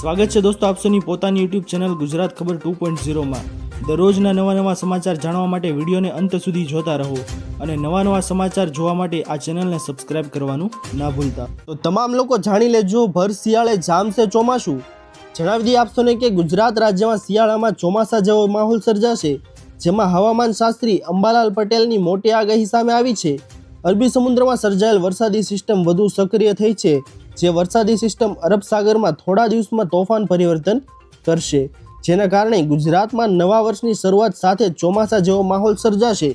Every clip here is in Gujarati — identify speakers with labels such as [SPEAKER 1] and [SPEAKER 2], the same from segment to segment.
[SPEAKER 1] સ્વાગત છે દોસ્તો આપસોની પોતાની યુટ્યુબ ચેનલ ગુજરાત ખબર ટુ પોઈન્ટ ઝીરોમાં દરરોજના નવા નવા સમાચાર જાણવા માટે વિડીયોને અંત સુધી જોતા રહો અને નવા નવા સમાચાર જોવા માટે આ ચેનલને સબસ્ક્રાઇબ કરવાનું ના ભૂલતા.
[SPEAKER 2] તો તમામ લોકો જાણી લેજો, ભર શિયાળે જામશે ચોમાસું. જણાવી દઈએ આપશો ને કે ગુજરાત રાજ્યમાં શિયાળામાં ચોમાસા જેવો માહોલ સર્જાશે, જેમાં હવામાન શાસ્ત્રી અંબાલાલ પટેલની મોટી આગાહી સામે આવી છે. અરબી સમુદ્રમાં સર્જાયેલ વરસાદી સિસ્ટમ વધુ સક્રિય થઈ છે. જે વરસાદી સિસ્ટમ અરબ સાગરમાં થોડા દિવસમાં તોફાન પરિવર્તન કરશે, જેના કારણે ગુજરાતમાં નવા વર્ષની શરૂઆત સાથે ચોમાસા જેવો માહોલ સર્જાશે.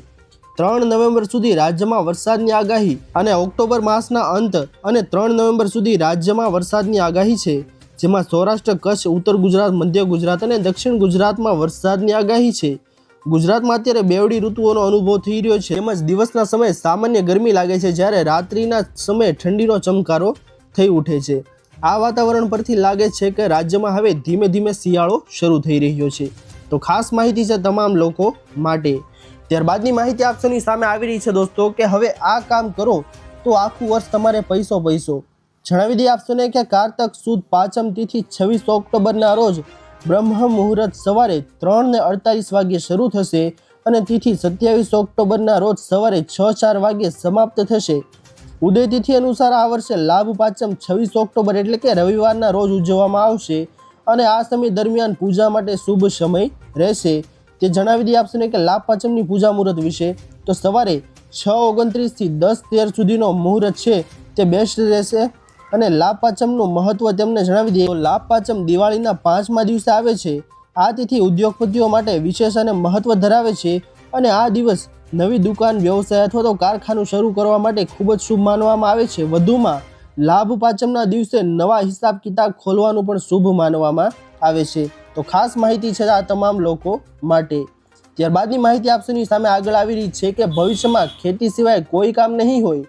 [SPEAKER 2] ત્રણ નવેમ્બર સુધી રાજ્યમાં વરસાદની આગાહી અને ઓક્ટોબર માસના અંત અને ત્રણ નવેમ્બર સુધી રાજ્યમાં વરસાદની આગાહી છે, જેમાં સૌરાષ્ટ્ર, કચ્છ, ઉત્તર ગુજરાત, મધ્ય ગુજરાત અને દક્ષિણ ગુજરાતમાં વરસાદની આગાહી છે. ગુજરાતમાં અત્યારે બેવડી ઋતુઓનો અનુભવ થઈ રહ્યો છે. તેમજ દિવસના સમયે સામાન્ય ગરમી લાગે છે જ્યારે રાત્રિના સમયે ઠંડીનો ચમકારો થઈ ઉઠે છે. આ વાતાવરણ પરથી લાગે છે કે રાજ્યમાં હવે ધીમે ધીમે શિયાળો શરૂ થઈ રહ્યો છે. તો ખાસ માહિતી છે તમામ લોકો માટે. ત્યારબાદની માહિતી આપશોની સામે આવી રહી છે દોસ્તો કે હવે આ કામ કરો તો આખું વર્ષ તમારે પૈસો પૈસો. જણાવી દઈએ આપશોને કે કારતક સુદ પાંચમ તિથિ છવ્વીસ ઓક્ટોબરના રોજ બ્રહ્મ મુહૂર્ત સવારે ત્રણ ને અડતાલીસ વાગ્યે શરૂ થશે અને તિથિ સત્યાવીસ ઓક્ટોબરના રોજ સવારે છ ચાર વાગ્યે સમાપ્ત થશે. ઉદય તિથિ અનુસાર આ વર્ષે લાભ પાંચમ છવ્વીસ ઓક્ટોબર એટલે કે રવિવારના રોજ ઉજવવામાં આવશે અને આ સમય દરમિયાન પૂજા માટે શુભ સમય રહેશે. તે જણાવી દઈએ આપશો ને કે લાભ પાંચમની પૂજા મુહૂર્ત વિશે. તો સવારે છ ઓગણત્રીસથી દસ તેર સુધીનો મુહૂર્ત છે. તે બેસ્ટ રહેશે અને લાભ પાંચમનું મહત્ત્વ તેમને જણાવી દઈએ. લાભ પાંચમ દિવાળીના પાંચમા દિવસે આવે છે. આ તિથિ ઉદ્યોગપતિઓ માટે વિશેષ અને મહત્ત્વ ધરાવે છે. અને આ દિવસ નવી દુકાન, વ્યવસાય અથવા તો કારખાનું શરૂ કરવા માટે ખૂબ જ શુભ માનવામાં આવે છે. વધુમાં, લાભ પાંચમના દિવસે નવા હિસાબ કિતાબ ખોલવાનું પણ શુભ માનવામાં આવે છે. તો ખાસ માહિતી છે આ તમામ લોકો માટે. ત્યારબાદની માહિતી આપશોની સામે આગળ આવી રહી છે કે ભવિષ્યમાં ખેતી સિવાય કોઈ કામ નહીં હોય.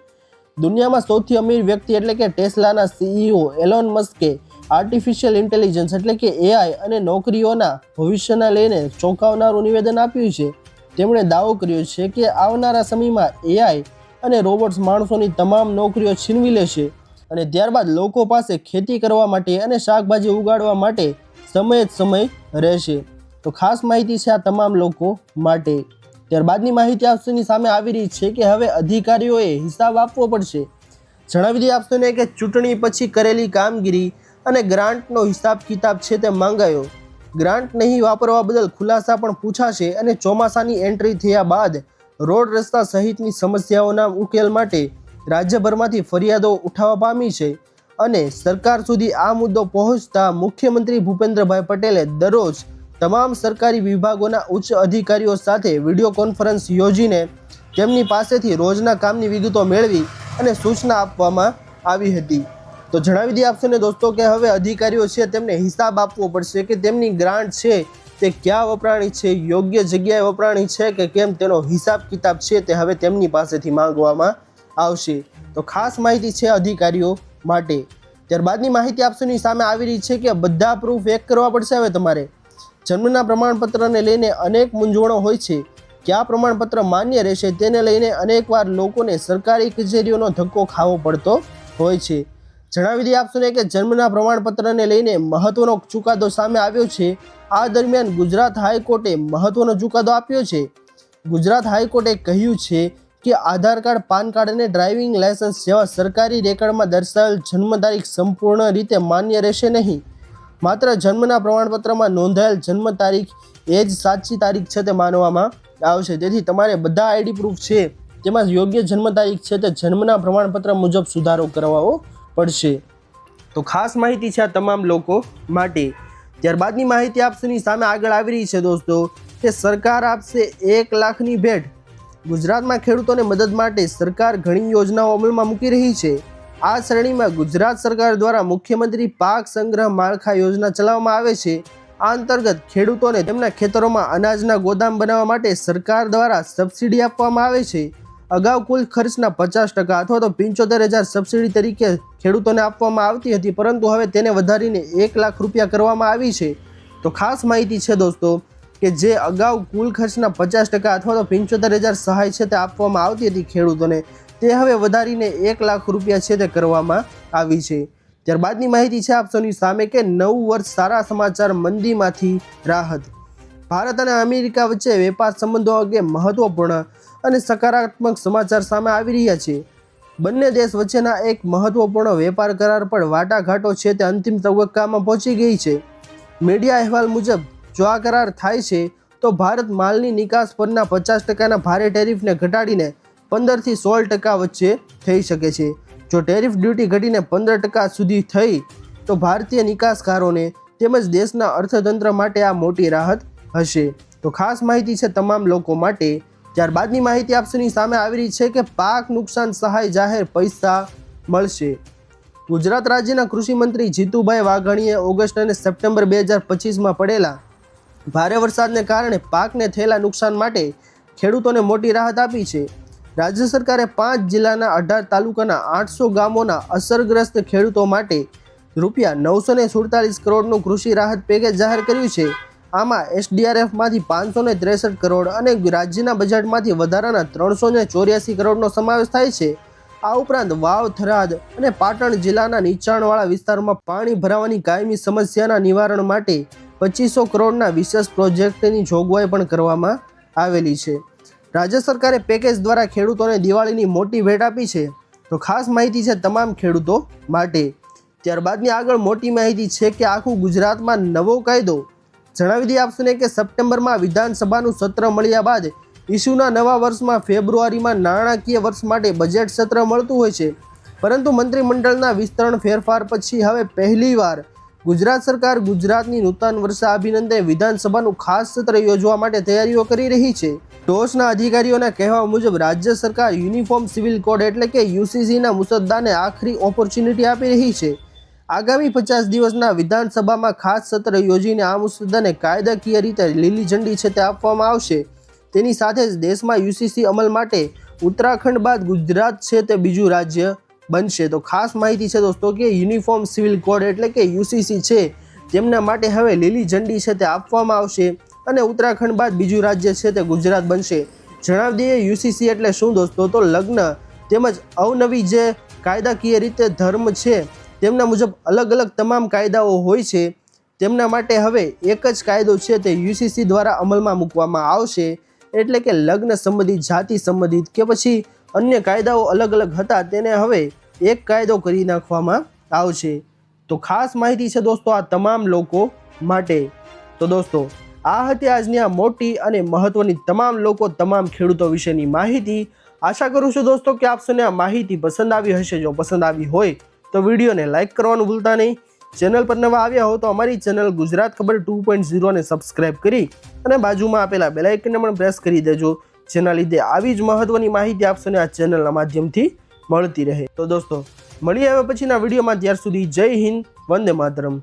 [SPEAKER 2] દુનિયામાં સૌથી અમીર વ્યક્તિ એટલે કે ટેસ્લાના સીઈઓ એલોન મસ્કે આર્ટિફિશિયલ ઇન્ટેલિજન્સ એટલે કે એઆઈ અને નોકરીઓના ભવિષ્યના લઈને ચોંકાવનારું નિવેદન આપ્યું છે. તેમણે દાવો કર્યો છે કે આવનારા સમયમાં એઆઈ અને રોબોટ્સ માણસોની તમામ નોકરીઓ છીનવી લેશે અને ત્યારબાદ લોકો પાસે ખેતી કરવા માટે અને શાકભાજી ઉગાડવા માટે સમય જ સમય રહેશે. તો ખાસ માહિતી છે આ તમામ લોકો માટે. ત્યારબાદની માહિતી આપશોની સામે આવી રહી છે કે હવે અધિકારીઓએ હિસાબ આપવો પડશે. જણાવી દઈએ આપશો ને કે ચૂંટણી પછી કરેલી કામગીરી અને ગ્રાન્ટનો હિસાબ કિતાબ છે તે માંગાયો. ગ્રાન્ટ નહીં વાપરવા બદલ ખુલાસા પણ પૂછાશે અને ચોમાસાની એન્ટ્રી થયા બાદ રોડ રસ્તા સહિતની સમસ્યાઓના ઉકેલ માટે રાજ્યભરમાંથી ફરિયાદો ઉઠાવવા પામી છે અને સરકાર સુધી આ મુદ્દો પહોંચતા મુખ્યમંત્રી ભૂપેન્દ્રભાઈ પટેલે દરરોજ તમામ સરકારી વિભાગોના ઉચ્ચ અધિકારીઓ સાથે વીડિયો કોન્ફરન્સ યોજીને તેમની પાસેથી રોજના કામની વિગતો મેળવી અને સૂચના આપવામાં આવી હતી. તો જણાવી દઈએ આપશો ને દોસ્તો કે હવે અધિકારીઓ છે તેમને હિસાબ આપવો પડશે કે તેમની ગ્રાન્ટ છે તે ક્યાં વપરાણી છે, યોગ્ય જગ્યાએ વપરાણી છે કે કેમ તેનો હિસાબ કિતાબ છે તે હવે તેમની પાસેથી માંગવામાં આવશે. તો ખાસ માહિતી છે અધિકારીઓ માટે. ત્યારબાદની માહિતી આપશોની સામે આવી રહી છે કે બધા પ્રૂફ એક કરવા પડશે હવે તમારે. જન્મના પ્રમાણપત્રને લઈને અનેક મૂંઝવણો હોય છે. કયા પ્રમાણપત્ર માન્ય રહેશે તેને લઈને અનેકવાર લોકોને સરકારી કચેરીઓનો ધક્કો ખાવો પડતો હોય છે. જણાવી દઈએ આપશોને કે જન્મના પ્રમાણપત્રને લઈને મહત્વનો ચુકાદો સામે આવ્યો છે. આ દરમિયાન ગુજરાત હાઈકોર્ટે મહત્વનો ચુકાદો આપ્યો છે. ગુજરાત હાઈકોર્ટે કહ્યું છે કે આધાર કાર્ડ, પાન કાર્ડ અને ડ્રાઇવિંગ લાયસન્સ જેવા સરકારી રેકર્ડમાં દર્શાવેલ જન્મ તારીખ સંપૂર્ણ રીતે માન્ય રહેશે નહીં. માત્ર જન્મના પ્રમાણપત્રમાં નોંધાયેલ જન્મ તારીખ એ જ સાચી તારીખ છે તે માનવામાં આવશે. તેથી તમારે બધા આઈડી પ્રૂફ છે. તેમાં યોગ્ય જન્મ તારીખ છે તે જન્મના પ્રમાણપત્ર મુજબ સુધારો કરવાવો પડશે. તો ખાસ માહિતી છે આ તમામ લોકો માટે. ત્યારબાદની માહિતી આપશેની સામે આગળ આવી રહી છે દોસ્તો, કે સરકાર આપશે એક લાખની ભેટ. ગુજરાતમાં ખેડૂતોને મદદ માટે સરકાર ઘણી યોજનાઓ અમલમાં મૂકી રહી છે. આ શ્રેણીમાં ગુજરાત સરકાર દ્વારા મુખ્યમંત્રી પાક સંગ્રહ માળખા યોજના ચલાવવામાં આવે છે. આ અંતર્ગત ખેડૂતોને તેમના ખેતરોમાં અનાજના ગોદામ બનાવવા માટે સરકાર દ્વારા સબસિડી આપવામાં આવે છે. અગાઉ કુલ ખર્ચના પચાસ ટકા અથવા તો પંચોતેર હજાર સબસિડી તરીકે ખેડૂતોને આપવામાં આવતી હતી, પરંતુ હવે તેને વધારીને એક લાખ રૂપિયા કરવામાં આવી છે. તો ખાસ માહિતી છે દોસ્તો કે જે અગાઉ કુલ ખર્ચના પચાસ ટકા અથવા તો પંચોતેર હજાર સહાય છે તે આપવામાં આવતી હતી ખેડૂતોને, તે હવે વધારીને એક લાખ રૂપિયા છે તે કરવામાં આવી છે. ત્યારબાદની માહિતી છે આપ સૌની સામે કે નવું વર્ષ સારા સમાચાર મંદીમાંથી રાહત. ભારત અને અમેરિકા વચ્ચે વેપાર સંબંધો અંગે મહત્વપૂર્ણ અને સકારાત્મક સમાચાર સામે આવી રહ્યા છે. બંને દેશ વચ્ચેના એક મહત્વપૂર્ણ વેપાર કરાર પર વાટાઘાટો છે તે અંતિમ તબક્કામાં પહોંચી ગઈ છે. મીડિયા અહેવાલ મુજબ, જો આ કરાર થાય છે, તો ભારત માલની નિકાસ પરના પચાસ ટકાના ભારે ટેરિફને ઘટાડીને પંદરથી સોળ ટકા વચ્ચે થઈ શકે છે. જો ટેરિફ ડ્યુટી ઘટીને પંદર ટકા સુધી થઈ, તો ભારતીય નિકાસકારોને તેમજ દેશના અર્થતંત્ર માટે આ મોટી રાહત હશે. તો ખાસ માહિતી છે તમામ લોકો માટે ત્યારબાદની માહિતી આપસની સામે આવી રહી છે કે પાક નુકસાન સહાય જાહેર પૈસા મળશે. ગુજરાત રાજ્યના કૃષિમંત્રી જીતુભાઈ વાઘાણીએ ઓગસ્ટ અને સપ્ટેમ્બર બે હજાર પચીસમાં પડેલા ભારે વરસાદને કારણે પાકને થયેલા નુકસાન માટે ખેડૂતોને મોટી રાહત આપી છે. રાજ્ય સરકારે પાંચ જિલ્લાના અઢાર તાલુકાના આઠસો ગામોના અસરગ્રસ્ત ખેડૂતો માટે રૂપિયા નવસો સુડતાલીસ કરોડનું કૃષિ રાહત પેકેજ જાહેર કર્યું છે. આમાં એસડીઆરએફમાંથી પાંચસો ને ત્રેસઠ કરોડ અને રાજ્યના બજેટમાંથી વધારાના ત્રણસો ને ચોર્યાસી કરોડનો સમાવેશ થાય છે. આ ઉપરાંત વાવ, થરાદ અને પાટણ જિલ્લાના નીચાણવાળા વિસ્તારોમાં પાણી ભરાવાની કાયમી સમસ્યાના નિવારણ માટે પચીસો કરોડના વિશેષ પ્રોજેક્ટની જોગવાઈ પણ કરવામાં આવેલી છે. રાજ્ય સરકારે પેકેજ દ્વારા ખેડૂતોને દિવાળીની મોટી ભેટ આપી છે. તો ખાસ માહિતી છે તમામ ખેડૂતો માટે. ત્યારબાદની આગળ મોટી માહિતી છે કે આખું ગુજરાતમાં નવો કાયદો જણાવી દઈએ આપશું ને કે સપ્ટેમ્બરમાં વિધાનસભાનું સત્ર મળ્યા બાદ ઈસુના નવા વર્ષમાં ફેબ્રુઆરીમાં નાણાકીય વર્ષ માટે બજેટ સત્ર મળતું હોય છે. પરંતુ મંત્રીમંડળના વિસ્તરણ ફેરફાર પછી હવે પહેલીવાર ગુજરાત સરકાર ગુજરાતની નૂતન વર્ષા અભિનંદન વિધાનસભાનું ખાસ સત્ર યોજવા માટે તૈયારીઓ કરી રહી છે. ટોસના અધિકારીઓના કહેવા મુજબ રાજ્ય સરકાર યુનિફોર્મ સિવિલ કોડ એટલે કે યુસીસીના મુસદ્દાને આખરી ઓપોર્ચ્યુનિટી આપી રહી છે. આગામી પચાસ દિવસના વિધાનસભામાં ખાસ સત્ર યોજીને આ મુસદ્દાને કાયદાકીય રીતે લીલી ઝંડી છે તે આપવામાં આવશે. તેની સાથે જ દેશમાં યુસીસી અમલ માટે ઉત્તરાખંડ બાદ ગુજરાત છે તે બીજું રાજ્ય બનશે. તો ખાસ માહિતી છે દોસ્તો કે યુનિફોર્મ સિવિલ કોડ એટલે કે યુસીસી છે તેમના માટે હવે લીલી ઝંડી છે તે આપવામાં આવશે અને ઉત્તરાખંડ બાદ બીજું રાજ્ય છે તે ગુજરાત બનશે. જણાવી દઈએ યુસીસી એટલે શું દોસ્તો? તો લગ્ન તેમજ અવનવી જે કાયદાકીય રીતે ધર્મ છે તેમના મુજબ અલગ અલગ તમામ કાયદાઓ હોય છે. તેમના માટે હવે એક જ કાયદો છે તે યુસીસી દ્વારા અમલમાં મૂકવામાં આવશે. એટલે કે લગ્ન સંબંધિત જાતિ સંબંધિત કે પછી અન્ય કાયદાઓ અલગ અલગ હતા તેને હવે એક કાયદો કરી નાખવામાં આવશે. તો ખાસ માહિતી છે દોસ્તો આ તમામ લોકો માટે. તો દોસ્તો, આ હતી આજની આ મોટી અને મહત્વની તમામ લોકો, તમામ ખેડૂતો વિશેની માહિતી. આશા કરું છું દોસ્તો કે આપ આ માહિતી પસંદ આવી હશે. જો પસંદ આવી હોય તો વિડીયોને લાઇક કરવાનું ભૂલતા નહીં. ચેનલ પર નવા આવ્યા હો તો અમારી ચેનલ ગુજરાત ખબર ટુ પોઈન્ટ ઝીરોને સબસ્ક્રાઇબ કરી અને બાજુમાં આપેલા બેલાઇકનને પણ પ્રેસ કરી દેજો. જેના લીધે આવી જ મહત્વની માહિતી આપશોને આ ચેનલના માધ્યમથી મળતી રહે. તો દોસ્તો, મળીએ હવે પછીના વિડીયોમાં. ત્યાર સુધી જય હિન્દ, વંદે માતરમ.